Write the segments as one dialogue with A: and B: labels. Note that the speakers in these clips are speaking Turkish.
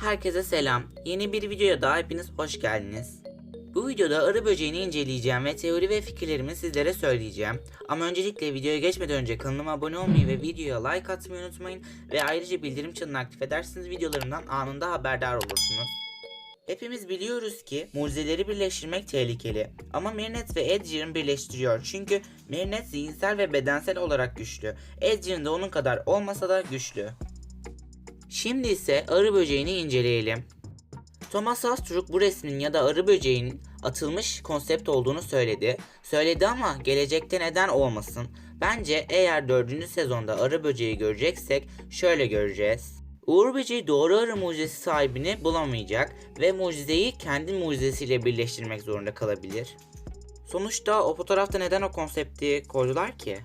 A: Herkese selam. Yeni bir videoya daha hepiniz hoş geldiniz. Bu videoda arı böceğini inceleyeceğim ve teori ve fikirlerimi sizlere söyleyeceğim. Ama öncelikle videoya geçmeden önce kanalıma abone olmayı ve videoya like atmayı unutmayın. Ve ayrıca bildirim çanını aktif ederseniz videolarımdan anında haberdar olursunuz. Hepimiz biliyoruz ki mucizeleri birleştirmek tehlikeli. Ama Marinette ve Edgerin birleştiriyor. Çünkü Marinette zihinsel ve bedensel olarak güçlü. Edgerin de onun kadar olmasa da güçlü. Şimdi ise arı böceğini inceleyelim. Thomas Astruc bu resmin ya da arı böceğinin atılmış konsept olduğunu söyledi. Söyledi ama gelecekte neden olmasın? Bence eğer 4. sezonda arı böceği göreceksek şöyle göreceğiz. Uğur böceği doğru arı mucizesi sahibini bulamayacak ve mucizeyi kendi mucizesiyle birleştirmek zorunda kalabilir. Sonuçta o fotoğrafta neden o konsepti koydular ki?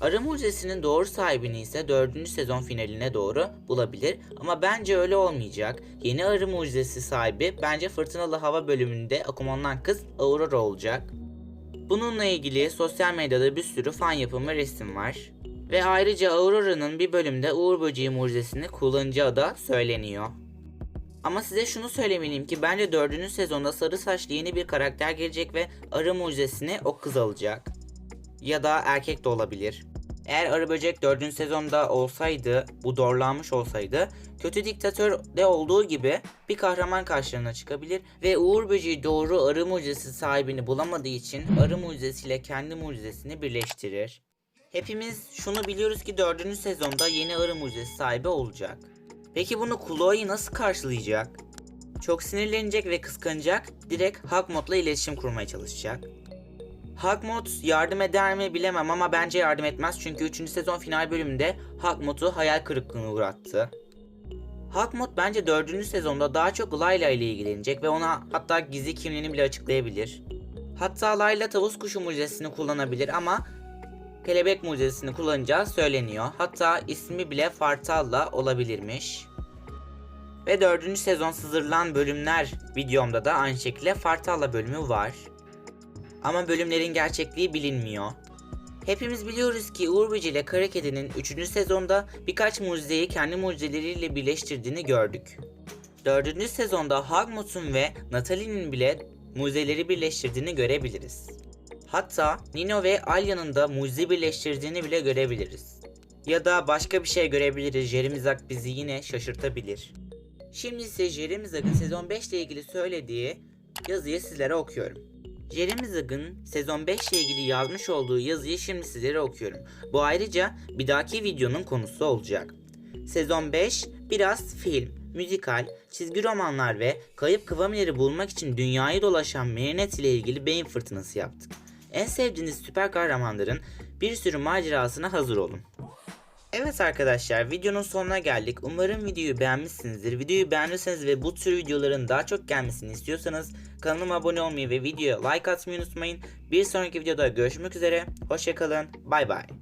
A: Arı mucizesinin doğru sahibini ise 4. sezon finaline doğru bulabilir ama bence öyle olmayacak. Yeni arı mucizesi sahibi bence Fırtınalı Hava bölümünde Akumon'dan kız Aurora olacak. Bununla ilgili sosyal medyada bir sürü fan yapımı resim var. Ve ayrıca Aurora'nın bir bölümde Uğur Böceği mucizesini kullanacağı da söyleniyor. Ama size şunu söylemeliyim ki bence 4. sezonda sarı saçlı yeni bir karakter gelecek ve arı mucizesini o kız alacak ya da erkek de olabilir. Eğer Arı Böcek 4. sezonda olsaydı, bu doğrulanmış olsaydı, kötü diktatör de olduğu gibi bir kahraman karşılarına çıkabilir ve Uğur Böceği doğru arı mucizesi sahibini bulamadığı için arı mucizesiyle kendi mucizesini birleştirir. Hepimiz şunu biliyoruz ki 4. sezonda yeni arı mucizesi sahibi olacak. Peki bunu Chloe nasıl karşılayacak? Çok sinirlenecek ve kıskanacak, direkt Hawkmoth'la iletişim kurmaya çalışacak. Hawkmoth yardım eder mi bilemem ama bence yardım etmez çünkü 3. sezon final bölümünde Hawkmoth'u hayal kırıklığına uğrattı. Hawkmoth bence 4. sezonda daha çok Layla ile ilgilenecek ve ona hatta gizli kimliğini bile açıklayabilir. Hatta Layla tavus kuşu mucizesini kullanabilir ama kelebek mucizesini kullanacağı söyleniyor. Hatta ismi bile Fartalla olabilirmiş. Ve 4. sezon sızırılan bölümler videomda da aynı şekilde Fartalla bölümü var. Ama bölümlerin gerçekliği bilinmiyor. Hepimiz biliyoruz ki Uğur Böceği ile Kara Kedi'nin 3. sezonda birkaç mucizeyi kendi mucizeleriyle birleştirdiğini gördük. 4. sezonda Hagmut'un ve Natalie'nin bile mucizeleri birleştirdiğini görebiliriz. Hatta Nino ve Alya'nın da mucize birleştirdiğini bile görebiliriz. Ya da başka bir şey görebiliriz. Jeremy Zak bizi yine şaşırtabilir. Şimdi ise Jeremy Zak'ın sezon 5 ile ilgili söylediği yazıyı sizlere okuyorum. Jeremy Zag'ın sezon 5 ile ilgili yazmış olduğu yazıyı şimdi sizlere okuyorum. Bu ayrıca bir dahaki videonun konusu olacak. Sezon 5 biraz film, müzikal, çizgi romanlar ve kayıp kıvamileri bulmak için dünyayı dolaşan Marinette ile ilgili beyin fırtınası yaptık. En sevdiğiniz süper kahramanların bir sürü macerasına hazır olun. Evet arkadaşlar videonun sonuna geldik. Umarım videoyu beğenmişsinizdir. Videoyu beğendiyseniz ve bu tür videoların daha çok gelmesini istiyorsanız kanalıma abone olmayı ve videoya like atmayı unutmayın. Bir sonraki videoda görüşmek üzere. Hoşçakalın. Bay bay.